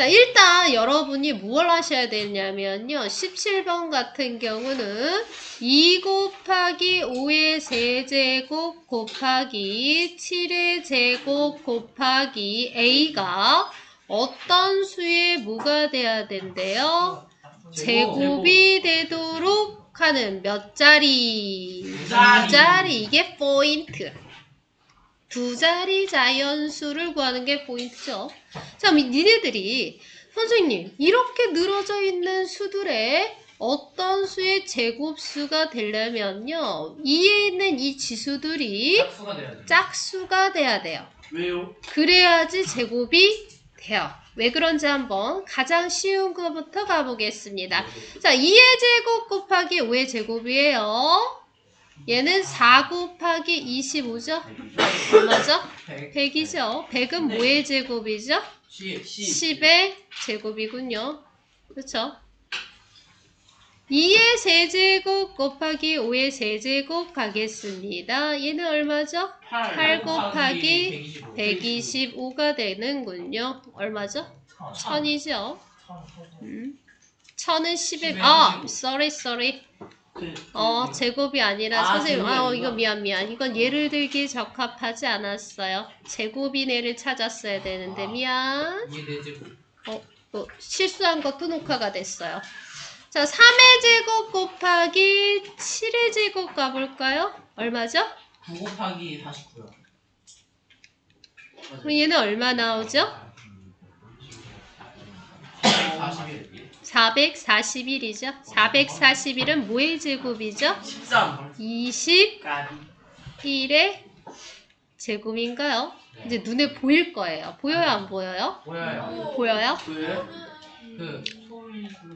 자, 일단 여러분이 무엇 하셔야 되냐면요. 17번 같은 경우는 2 곱하기 5의 세제곱 곱하기 7의 제곱 곱하기 a가 어떤 수의 뭐가 돼야 된대요? 제곱이 되도록 하는 몇 자리? 두. 자리. 이게 포인트. 두 자리 자연수를 구하는 게 포인트죠. 자, 니네들이 선생님 이렇게 늘어져 있는 수들의 어떤 수의 제곱수가 되려면요. 이에 있는 이 지수들이 수가 돼야 돼. 짝수가 돼야 돼요. 왜요? 그래야지 제곱이 돼요. 왜 그런지 한번 가장 쉬운 거부터 가보겠습니다. 자, 2의 제곱 곱하기 5의 제곱이에요. 얘는 4 곱하기 25죠? 얼마죠? 100이죠. 100은 네. 뭐의 제곱이죠? 10. 10의 제곱이군요. 그렇죠? 2의 세제곱 곱하기 5의 세제곱 가겠습니다. 얘는 얼마죠? 8 곱하기 125 가 되는군요. 얼마죠? 1000이죠. 음. 1000은 10에 아, sorry sorry. 어, 제곱이 아니라 아, 선생님, 아, 어. 이거 미안 미안. 이건 예를 들기 적합하지 않았어요. 제곱인 애를 찾았어야 되는데 미안. 이게 제곱. 어, 뭐 실수한 거 뚜누카가 됐어요. 자, 3의 제곱 곱하기 7의 제곱 가볼까요? 얼마죠? 9 곱하기 49요. 그럼 얘는 얼마 나오죠? 441이죠. 441은 뭐의 제곱이죠? 13. 21의 까비. 제곱인가요? 이제 눈에 보일 거예요. 보여요, 안 보여요? 보여요. 보여요? 그, 그,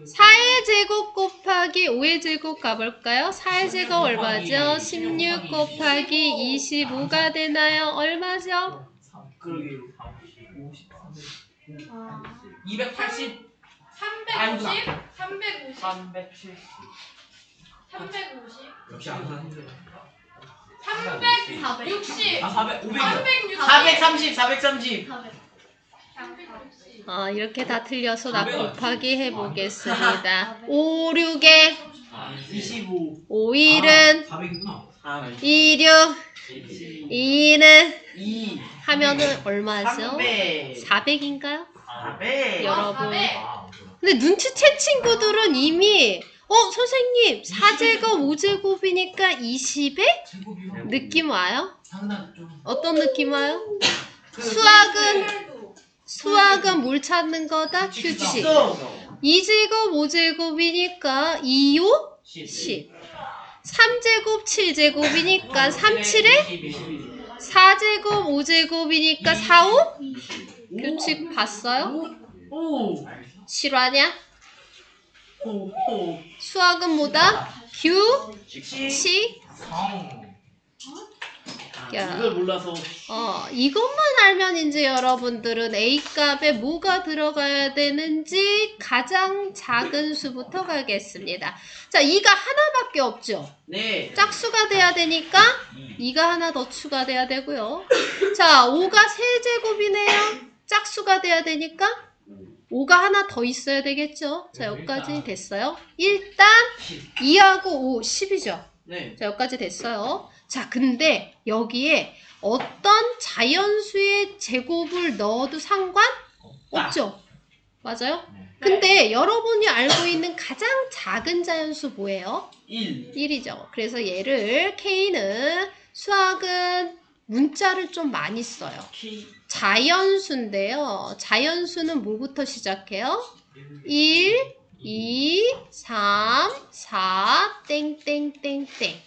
4의 제곱 곱하기 5의 제곱 가볼까요? 4의 제곱 얼마죠? 16 곱하기 25가 되나요? 얼마죠? 350? 280. 350? 350? 370. 350? 역시 안 사는데. 360? 아, 400, 500이요. 360? 430, 430. 360? 아, 이렇게 다 틀려서 나 곱하기 해보겠습니다. 5, 6에 25. 5, 1은 400이구나. 2, 6, 2는 2. 하면은 얼마죠? 300. 400인가요? 400. 여러분. 아, 근데 눈치챈 친구들은 이미 어 선생님 4제곱 5제곱이니까 20에 느낌 와요? 어떤 느낌 와요? 그 수학은 수학은 뭘 찾는 거다? 규칙 2제곱 5제곱이니까 2, 5, 10 3제곱 7제곱이니까 3, 7에 4제곱 5제곱이니까 4, 5 규칙 봤어요? 오. 실화냐? 오. 오. 수학은 뭐다? 규칙 시. 야. 이걸 몰라서. 어, 이것만 알면 이제 여러분들은 A값에 뭐가 들어가야 되는지 가장 작은 수부터 가겠습니다. 자, 2가 하나밖에 없죠. 네. 짝수가 돼야 되니까 2가 하나 더 추가돼야 되고요. 자, 5가 세제곱이네요. 짝수가 돼야 되니까 5가 하나 더 있어야 되겠죠. 자, 여기까지 됐어요. 일단 2하고 5, 10이죠. 네. 자, 여기까지 됐어요. 자, 근데 여기에 어떤 자연수의 제곱을 넣어도 상관 없죠? 맞아요? 근데 여러분이 알고 있는 가장 작은 자연수 뭐예요? 1. 1이죠. 그래서 얘를 K는 수학은 문자를 좀 많이 써요. 자연수인데요. 자연수는 뭐부터 시작해요? 1, 2, 3, 4, 땡땡땡땡.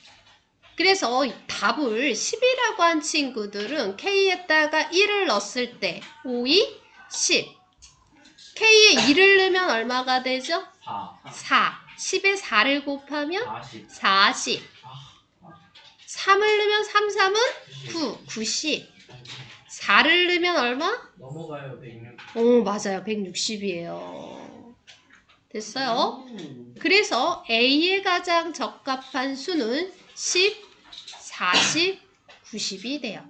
그래서 이 답을 10이라고 한 친구들은 K에다가 1을 넣었을 때 5, 2, 10. K에 2를 넣으면 얼마가 되죠? 4. 4. 10에 4를 곱하면 40. 40. 3을 넣으면 3, 3은 9, 90. 4를 넣으면 얼마? 넘어가요, 106. 오, 맞아요. 160이에요. 됐어요? 그래서 A에 가장 적합한 수는 10, 40, 90이 돼요.